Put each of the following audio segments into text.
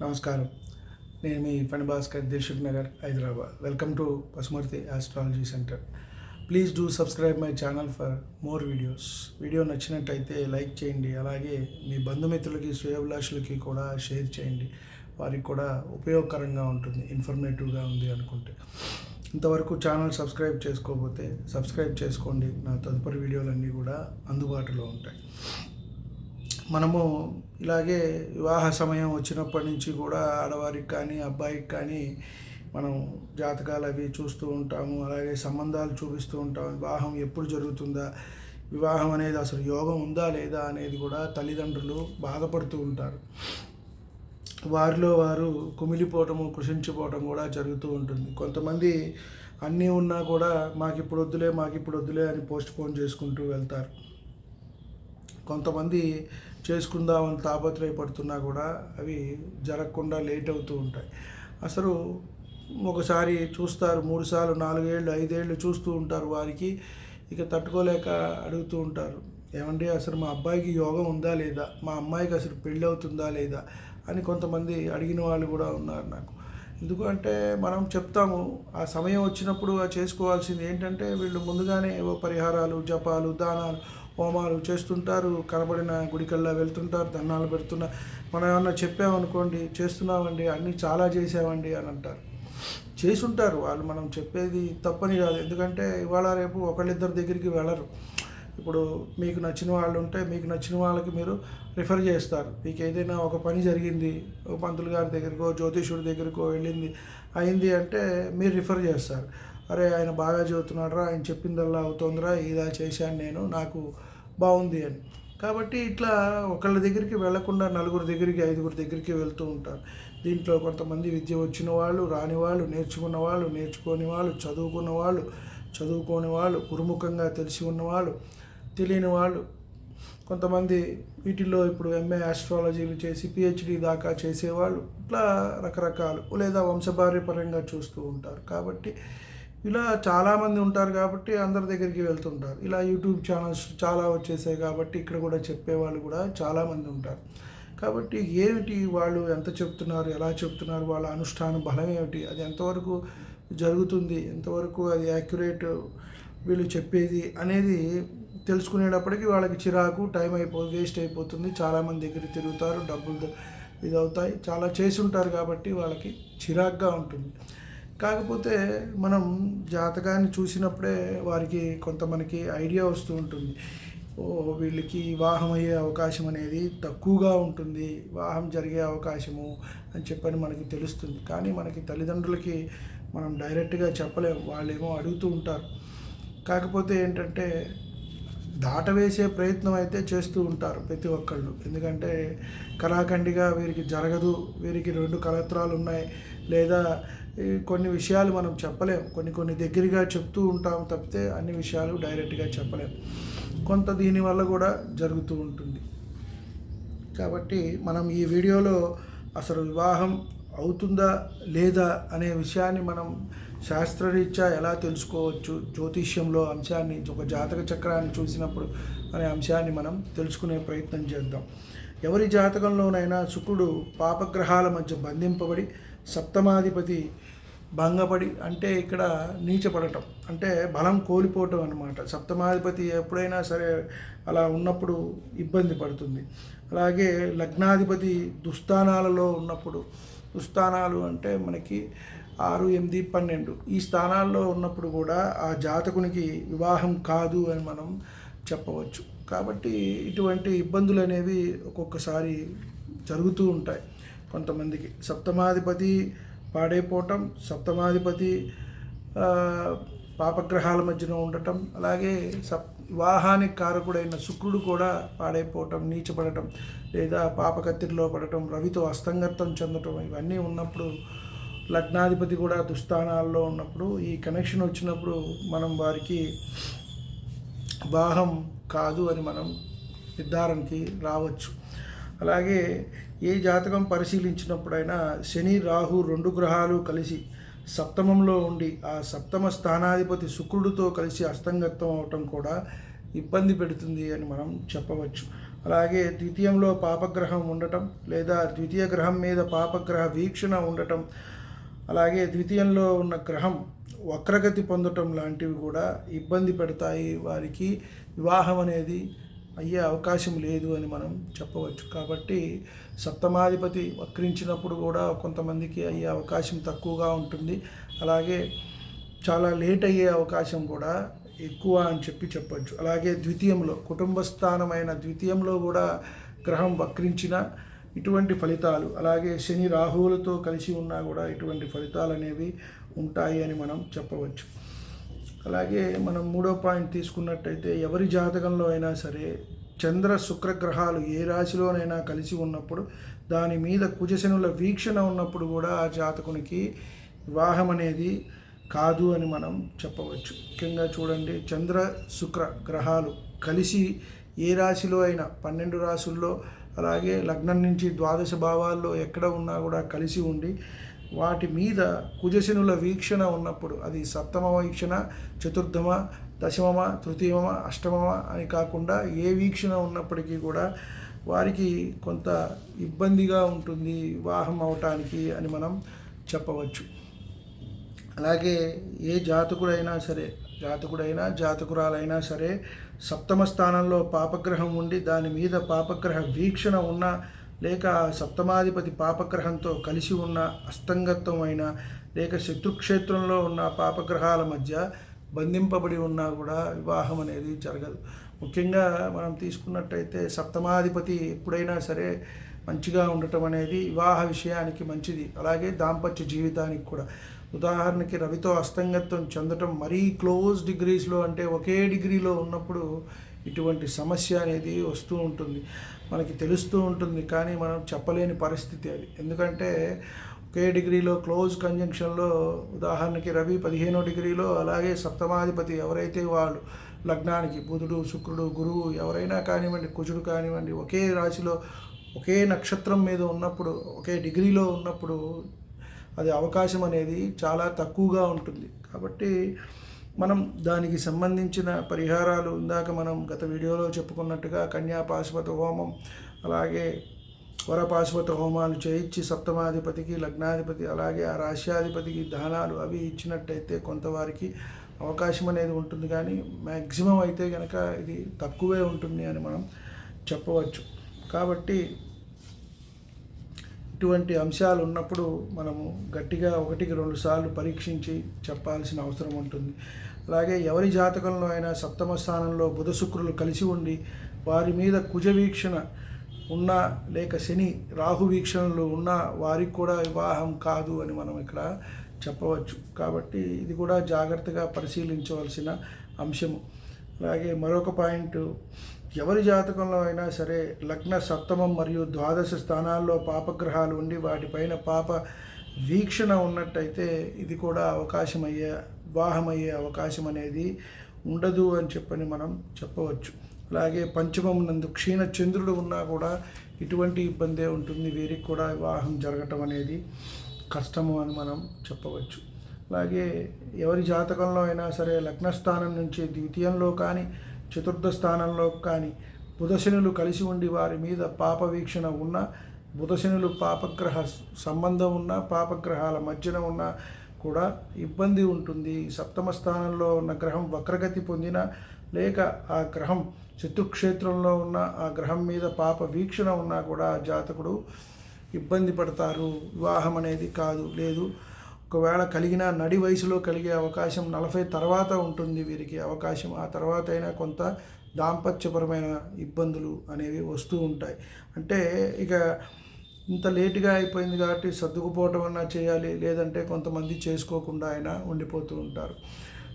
నమస్కారం. నేను మీ Phani Bhaskar Dilsukhnagar Hyderabad. Welcome to Pasumarthi astrology centre please do subscribe my channel for more videos video నచ్చినట్టయితే like చేయండి. అలాగే మీ బంధుమిత్రులకి శ్రేయభిలాషులకి కూడా share చేయండి. వారికి కూడా ఉపయోగకరంగా ఉంటుంది ఇన్ఫర్మేటివ్గా ఉంది అనుకుంటే. ఇంతవరకు ఛానల్ సబ్స్క్రైబ్ చేసుకోకపోతే సబ్స్క్రైబ్ చేసుకోండి. నా తదుపరి వీడియోలన్నీ కూడా అందుబాటులో ఉంటాయి. మనము ఇలాగే వివాహ సమయం వచ్చినప్పటి నుంచి కూడా ఆడవారికి కానీ అబ్బాయికి కానీ మనం జాతకాలు అవి చూస్తూ ఉంటాము. అలాగే సంబంధాలు చూపిస్తూ ఉంటాము. వివాహం ఎప్పుడు జరుగుతుందా? వివాహం అనేది అసలు యోగం ఉందా లేదా అనేది కూడా తల్లిదండ్రులు బాధపడుతూ ఉంటారు. వారిలో వారు కుమిలిపోవటము కృషించిపోవటం కూడా జరుగుతూ ఉంటుంది. కొంతమంది అన్నీ ఉన్నా కూడా మాకు ఇప్పుడు వద్దులే మాకు ఇప్పుడు వద్దులే అని పోస్ట్ పోన్ చేసుకుంటూ వెళ్తారు. కొంతమంది చేసుకుందామని తాపత్రయపడుతున్నా కూడా అవి జరగకుండా లేట్ అవుతూ ఉంటాయి. అసలు ఒకసారి చూస్తారు మూడు సార్లు నాలుగేళ్ళు ఐదేళ్ళు చూస్తూ ఉంటారు వారికి ఇక తట్టుకోలేక అడుగుతూ ఉంటారు. ఏమండి అసలు మా అబ్బాయికి యోగం ఉందా లేదా? మా అమ్మాయికి అసలు పెళ్ళి అవుతుందా లేదా? అని కొంతమంది అడిగిన వాళ్ళు కూడా ఉన్నారు నాకు. ఎందుకంటే మనం చెప్తాము ఆ సమయం వచ్చినప్పుడు చేసుకోవాల్సింది ఏంటంటే వీళ్ళు ముందుగానే ఏవో పరిహారాలు జపాలు దానాలు హోమాలు చేస్తుంటారు కనబడిన గుడికల్లా వెళ్తుంటారు దండాలు పెడుతున్నారు మనం ఏమన్నా చెప్పామనుకోండి చేస్తున్నామండి అన్నీ చాలా చేసామండి అని అంటారు. చేసుంటారు వాళ్ళు మనం చెప్పేది తప్పని కాదు. ఎందుకంటే ఇవాళ రేపు ఒకళ్ళిద్దరి దగ్గరికి వెళ్ళరు. ఇప్పుడు మీకు నచ్చిన వాళ్ళు ఉంటే మీకు నచ్చిన వాళ్ళకి మీరు రిఫర్ చేస్తారు. మీకు ఏదైనా ఒక పని జరిగింది ఒక పంతులు గారి దగ్గరికో జ్యోతిషుడి దగ్గరికో వెళ్ళింది అయింది అంటే మీరు రిఫర్ చేస్తారు. అరే ఆయన బాగా చదువుతున్నాడరా ఆయన చెప్పిందల్లా అవుతుందిరా ఇదా చేశాను నేను నాకు బాగుంది అని. కాబట్టి ఇట్లా ఒకళ్ళ దగ్గరికి వెళ్ళకుండా నలుగురు దగ్గరికి ఐదుగురు దగ్గరికి వెళ్తూ ఉంటారు. దీంట్లో కొంతమంది విద్య వచ్చిన వాళ్ళు రాని వాళ్ళు నేర్చుకున్న వాళ్ళు నేర్చుకోని వాళ్ళు చదువుకున్న వాళ్ళు చదువుకోని వాళ్ళు గురుముఖంగా తెలిసి ఉన్నవాళ్ళు తెలియని వాళ్ళు. కొంతమంది వీటిల్లో ఇప్పుడు ఎంఏ ఆస్ట్రాలజీలు చేసి పిహెచ్డి దాకా చేసేవాళ్ళు. ఇట్లా రకరకాలు లేదా వంశపార్యపరంగా చూస్తూ ఉంటారు. కాబట్టి ఇలా చాలామంది ఉంటారు కాబట్టి అందరి దగ్గరికి వెళ్తుంటారు. ఇలా యూట్యూబ్ ఛానల్స్ చాలా వచ్చేసాయి కాబట్టి ఇక్కడ కూడా చెప్పేవాళ్ళు కూడా చాలామంది ఉంటారు. కాబట్టి ఏమిటి వాళ్ళు ఎంత చెప్తున్నారు ఎలా చెప్తున్నారు వాళ్ళ అనుష్ఠాన బలం ఏమిటి అది ఎంతవరకు జరుగుతుంది ఎంతవరకు అది యాక్యురేట్ వీళ్ళు చెప్పేది అనేది తెలుసుకునేటప్పటికి వాళ్ళకి చిరాకు టైం అయిపో వేస్ట్ అయిపోతుంది. చాలామంది దగ్గర తిరుగుతారు డబ్బులు ఇది అవుతాయి చాలా చేసి ఉంటారు కాబట్టి వాళ్ళకి చిరాగ్గా ఉంటుంది. కాకపోతే మనం జాతకాన్ని చూసినప్పుడే వారికి కొంత మనకి ఐడియా వస్తూ ఉంటుంది. ఓ వీళ్ళకి వివాహం అయ్యే అవకాశం అనేది తక్కువగా ఉంటుంది. వివాహం జరిగే అవకాశము అని చెప్పని మనకి తెలుస్తుంది. కానీ మనకి తల్లిదండ్రులకి మనం డైరెక్ట్గా చెప్పలేము వాళ్ళేమో అడుగుతూ ఉంటారు. కాకపోతే ఏంటంటే దాటవేసే ప్రయత్నం అయితే చేస్తూ ఉంటారు ప్రతి ఒక్కళ్ళు. ఎందుకంటే కళాఖండిగా వీరికి జరగదు వీరికి రెండు కలత్రాలు ఉన్నాయి. లేదా కొన్ని విషయాలు మనం చెప్పలేం. కొన్ని కొన్ని దగ్గరగా చెప్తూ ఉంటాం తప్పితే అన్ని విషయాలు డైరెక్ట్గా చెప్పలేం. కొంత దీనివల్ల కూడా జరుగుతూ ఉంటుంది. కాబట్టి మనం ఈ వీడియోలో అసలు వివాహం అవుతుందా లేదా అనే విషయాన్ని మనం శాస్త్రరీత్యా ఎలా తెలుసుకోవచ్చు? జ్యోతిష్యంలో అంశాన్ని ఒక జాతక చక్రాన్ని చూసినప్పుడు అనే అంశాన్ని మనం తెలుసుకునే ప్రయత్నం చేద్దాం. ఎవరి జాతకంలోనైనా శుక్రుడు పాపగ్రహాల మధ్య బంధింపబడి సప్తమాధిపతి భంగపడి అంటే ఇక్కడ నీచపడటం అంటే బలం కోల్పోవటం అనమాట సప్తమాధిపతి ఎప్పుడైనా సరే అలా ఉన్నప్పుడు ఇబ్బంది పడుతుంది. అలాగే లగ్నాధిపతి దుస్థానాలలో ఉన్నప్పుడు దుస్థానాలు అంటే మనకి ఆరు ఎనిమిది పన్నెండు. ఈ స్థానాల్లో ఉన్నప్పుడు కూడా ఆ జాతకునికి వివాహం కాదు అని మనం చెప్పవచ్చు. కాబట్టి ఇటువంటి ఇబ్బందులు అనేవి ఒక్కొక్కసారి జరుగుతూ ఉంటాయి కొంతమందికి. సప్తమాధిపతి పాడైపోవటం సప్తమాధిపతి పాపగ్రహాల మధ్యన ఉండటం అలాగే సప్ వివాహానికి కారకుడైన శుక్రుడు కూడా పాడైపోవటం నీచపడటం లేదా పాపకత్తిరిలో పడటం రవితో అస్తంగత్వం చెందటం ఇవన్నీ ఉన్నప్పుడు లగ్నాధిపతి కూడా దుస్థానాల్లో ఉన్నప్పుడు ఈ కనెక్షన్ వచ్చినప్పుడు మనం వారికి వివాహం కాదు అని మనం నిర్ధారణకి రావచ్చు. అలాగే ఏ జాతకం పరిశీలించినప్పుడైనా శని రాహు రెండు గ్రహాలు కలిసి సప్తమంలో ఉండి ఆ సప్తమ స్థానాధిపతి శుక్రుడితో కలిసి అస్తంగత్వం అవటం కూడా ఇబ్బంది పెడుతుంది అని మనం చెప్పవచ్చు. అలాగే ద్వితీయంలో పాపగ్రహం ఉండటం లేదా ద్వితీయ గ్రహం మీద పాపగ్రహ వీక్షణ ఉండటం అలాగే ద్వితీయంలో ఉన్న గ్రహం వక్రగతి పొందటం లాంటివి కూడా ఇబ్బంది పెడతాయి వారికి. వివాహం అనేది అయ్యే అవకాశం లేదు అని మనం చెప్పవచ్చు. కాబట్టి సప్తమాధిపతి వక్రించినప్పుడు కూడా కొంతమందికి అయ్యే అవకాశం తక్కువగా ఉంటుంది. అలాగే చాలా లేట్ అయ్యే అవకాశం కూడా ఎక్కువ అని చెప్పి చెప్పచ్చు. అలాగే ద్వితీయంలో కుటుంబ స్థానమైన ద్వితీయంలో కూడా గ్రహం వక్రించిన ఇటువంటి ఫలితాలు. అలాగే శని రాహువులతో కలిసి ఉన్నా కూడా ఇటువంటి ఫలితాలు అనేవి ఉంటాయి అని మనం చెప్పవచ్చు. అలాగే మనం మూడో పాయింట్ తీసుకున్నట్టయితే ఎవరి జాతకంలో అయినా సరే చంద్ర శుక్ర గ్రహాలు ఏ రాశిలోనైనా కలిసి ఉన్నప్పుడు దాని మీద కుజశనుల వీక్షణ ఉన్నప్పుడు కూడా ఆ జాతకునికి వివాహం అనేది కాదు అని మనం చెప్పవచ్చు. ముఖ్యంగా చూడండి చంద్ర శుక్ర గ్రహాలు కలిసి ఏ రాశిలో అయినా పన్నెండు రాశుల్లో అలాగే లగ్నం నుంచి ద్వాదశ భావాల్లో ఎక్కడ ఉన్నా కూడా కలిసి ఉండి వాటి మీద కుజశనుల వీక్షణ ఉన్నప్పుడు అది సప్తమ వీక్షణ చతుర్థమ దశమమ తృతీయమ అష్టమమ అని కాకుండా ఏ వీక్షణ ఉన్నప్పటికీ కూడా వారికి కొంత ఇబ్బందిగా ఉంటుంది వివాహం అవటానికి అని మనం చెప్పవచ్చు. అలాగే ఏ జాతకుడైనా సరే జాతకుడైనా జాతకురాలైనా సరే సప్తమ స్థానంలో పాపగ్రహం ఉండి దాని మీద పాపగ్రహ వీక్షణ ఉన్న లేక సప్తమాధిపతి పాపగ్రహంతో కలిసి ఉన్న అస్తంగత్వం అయినా లేక శత్రుక్షేత్రంలో ఉన్న పాపగ్రహాల మధ్య బంధింపబడి ఉన్నా కూడా వివాహం అనేది జరగదు. ముఖ్యంగా మనం తీసుకున్నట్టయితే సప్తమాధిపతి ఎప్పుడైనా సరే మంచిగా ఉండటం అనేది వివాహ విషయానికి మంచిది. అలాగే దాంపత్య జీవితానికి కూడా. ఉదాహరణకి రవితో అస్తంగత్వం చెందటం మరీ క్లోజ్ డిగ్రీస్లో అంటే ఒకే డిగ్రీలో ఉన్నప్పుడు ఇటువంటి సమస్య అనేది వస్తూ ఉంటుంది. మనకి తెలుస్తూ ఉంటుంది కానీ మనం చెప్పలేని పరిస్థితి అది. ఎందుకంటే ఒకే డిగ్రీలో క్లోజ్ కంజంక్షన్లో ఉదాహరణకి రవి పదిహేనో డిగ్రీలో అలాగే సప్తమాధిపతి ఎవరైతే వాళ్ళు లగ్నానికి బుధుడు శుక్రుడు గురువు ఎవరైనా కానివ్వండి కుజుడు కానివ్వండి ఒకే రాశిలో ఒకే నక్షత్రం మీద ఉన్నప్పుడు ఒకే డిగ్రీలో ఉన్నప్పుడు అది అవకాశం అనేది చాలా తక్కువగా ఉంటుంది. కాబట్టి మనం దానికి సంబంధించిన పరిహారాలు ఇందాక మనం గత వీడియోలో చెప్పుకున్నట్టుగా కన్యా పాశుపత హోమం అలాగే వరపాశుపత హోమాలు చేయించి సప్తమాధిపతికి లగ్నాధిపతి అలాగే ఆ రాశ్యాధిపతికి దానాలు అవి ఇచ్చినట్టయితే కొంతవారికి అవకాశం అనేది ఉంటుంది. కానీ మ్యాక్సిమం అయితే కనుక ఇది తక్కువే ఉంటుంది అని మనం చెప్పవచ్చు. కాబట్టి ఇటువంటి అంశాలు ఉన్నప్పుడు మనము గట్టిగా ఒకటికి రెండు సార్లు పరీక్షించి చెప్పాల్సిన అవసరం ఉంటుంది. అలాగే ఎవరి జాతకంలో అయినా సప్తమ స్థానంలో బుధ శుక్రులు కలిసి ఉండి వారి మీద కుజ వీక్షణ లేక శని రాహు వీక్షణలు ఉన్నా వారికి కూడా వివాహం కాదు అని మనం ఇక్కడ చెప్పవచ్చు. కాబట్టి ఇది కూడా జాగ్రత్తగా పరిశీలించవలసిన అంశము. అలాగే మరొక పాయింట్ ఎవరి జాతకంలో అయినా సరే లగ్న సప్తమం మరియు ద్వాదశ స్థానాల్లో పాపగ్రహాలు ఉండి వాటిపైన పాప వీక్షణ ఉన్నట్టయితే ఇది కూడా అవకాశమయ్యే వివాహమయ్యే అవకాశం అనేది ఉండదు అని చెప్పని మనం చెప్పవచ్చు. అలాగే పంచమం నందు క్షీణ చంద్రుడు ఉన్నా కూడా ఇటువంటి ఇబ్బందే ఉంటుంది. వీరికి కూడా వివాహం జరగటం అనేది కష్టము అని మనం చెప్పవచ్చు. అలాగే ఎవరి జాతకంలో అయినా సరే లగ్నస్థానం నుంచి ద్వితీయంలో కానీ చతుర్థ స్థానంలో కానీ బుధశనులు కలిసి ఉండి వారి మీద పాప వీక్షణ ఉన్న బుధశనులు పాపగ్రహ సంబంధం ఉన్న పాపగ్రహాల మధ్యన ఉన్న కూడా ఇబ్బంది ఉంటుంది. సప్తమ స్థానంలో ఉన్న గ్రహం వక్రగతి పొందిన లేక ఆ గ్రహం శత్రుక్షేత్రంలో ఉన్న ఆ గ్రహం మీద పాప వీక్షణ ఉన్నా కూడా జాతకుడు ఇబ్బంది పడతారు. వివాహం అనేది కాదు లేదు. ఒకవేళ కలిగిన నడి వయసులో కలిగే అవకాశం నలభై తర్వాత ఉంటుంది వీరికి అవకాశం. ఆ తర్వాత అయినా కొంత దాంపత్యపరమైన ఇబ్బందులు అనేవి వస్తూ ఉంటాయి. అంటే ఇక ఇంత లేటుగా అయిపోయింది కాబట్టి సర్దుకుపోవటం అన్నా చేయాలి లేదంటే కొంతమంది చేసుకోకుండా అయినా ఉండిపోతూ ఉంటారు.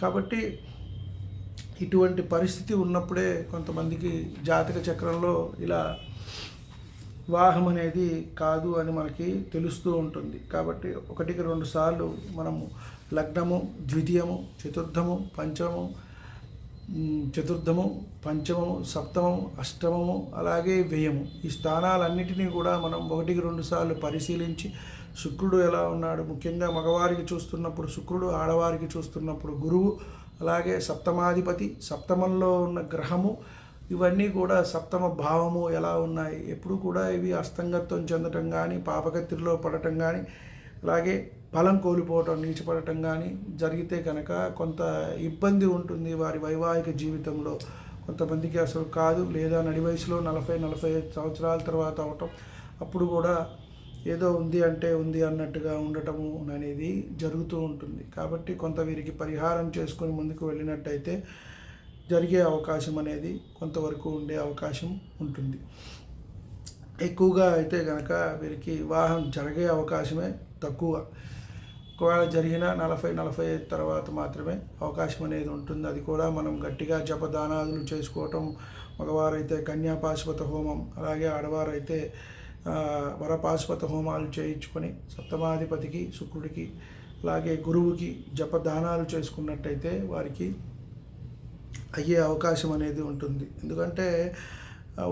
కాబట్టి ఇటువంటి పరిస్థితి ఉన్నప్పుడే కొంతమందికి జాతక చక్రంలో ఇలా వివాహం అనేది కాదు అని మనకి తెలుస్తూ ఉంటుంది. కాబట్టి ఒకటికి రెండు సార్లు మనము లగ్నము ద్వితీయము చతుర్థము పంచమము చతుర్థము పంచమము సప్తమము అష్టమము అలాగే వ్యయము. ఈ స్థానాలన్నిటినీ కూడా మనం ఒకటికి రెండు సార్లు పరిశీలించి శుక్రుడు ఎలా ఉన్నాడు ముఖ్యంగా మగవారికి చూస్తున్నప్పుడు శుక్రుడు ఆడవారికి చూస్తున్నప్పుడు గురువు అలాగే సప్తమాధిపతి సప్తమంలో ఉన్న గ్రహము ఇవన్నీ కూడా సప్తమ భావము ఎలా ఉన్నాయి? ఎప్పుడు కూడా ఇవి అస్తంగత్వం చెందటం కానీ పాపగతిలో పడటం కానీ అలాగే బలం కోల్పోవటం నీచపడటం కానీ జరిగితే కనుక కొంత ఇబ్బంది ఉంటుంది వారి వైవాహిక జీవితంలో. కొంతమందికి అసలు కాదు లేదా నడి వయసులో నలభై నలభై ఐదు సంవత్సరాల తర్వాత అవటం అప్పుడు కూడా ఏదో ఉంది అంటే ఉంది అన్నట్టుగా ఉండటము అనేది జరుగుతూ ఉంటుంది. కాబట్టి కొంత వీరికి పరిహారం చేసుకొని ముందుకు వెళ్ళినట్టయితే జరిగే అవకాశం అనేది కొంతవరకు ఉండే అవకాశం ఉంటుంది. ఎక్కువగా అయితే కనుక వీరికి వివాహం జరిగే అవకాశమే తక్కువ. ఒకవేళ జరిగిన నలభై నలభై ఐదు తర్వాత మాత్రమే అవకాశం అనేది ఉంటుంది. అది కూడా మనం గట్టిగా జపదానాదులు చేసుకోవటం మగవారైతే కన్యాపాశుపత హోమం అలాగే ఆడవారైతే వరపాశుపత హోమాలు చేయించుకొని సప్తమాధిపతికి శుక్రుడికి అలాగే గురువుకి జపదానాలు చేసుకున్నట్టయితే వారికి అయ్యే అవకాశం అనేది ఉంటుంది. ఎందుకంటే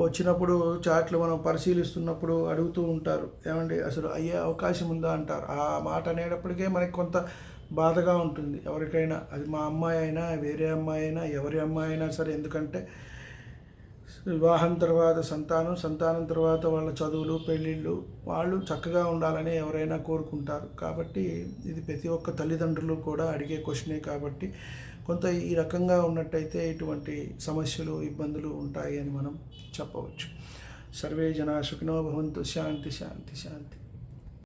వచ్చినప్పుడు చాట్లు మనం పరిశీలిస్తున్నప్పుడు అడుగుతూ ఉంటారు. ఏమండి అసలు అయ్యే అవకాశం ఉందా అంటారు. ఆ మాట అనేటప్పటికే మనకి కొంత బాధగా ఉంటుంది. ఎవరికైనా అది మా అమ్మాయి అయినా వేరే అమ్మాయి అయినా ఎవరి అమ్మాయి అయినా సరే ఎందుకంటే వివాహం తర్వాత సంతానం సంతానం తర్వాత వాళ్ళ చదువులు పెళ్ళిళ్ళు వాళ్ళు చక్కగా ఉండాలని ఎవరైనా కోరుకుంటారు. కాబట్టి ఇది ప్రతి ఒక్క తల్లిదండ్రులు కూడా అడిగే క్వశ్చనే కాబట్టి కొంత ఈ రకంగా ఉన్నట్టయితే ఇటువంటి సమస్యలు ఇబ్బందులు ఉంటాయి అని మనం చెప్పవచ్చు. సర్వే జనా సుఖినో భవంతు. శాంతి శాంతి శాంతి.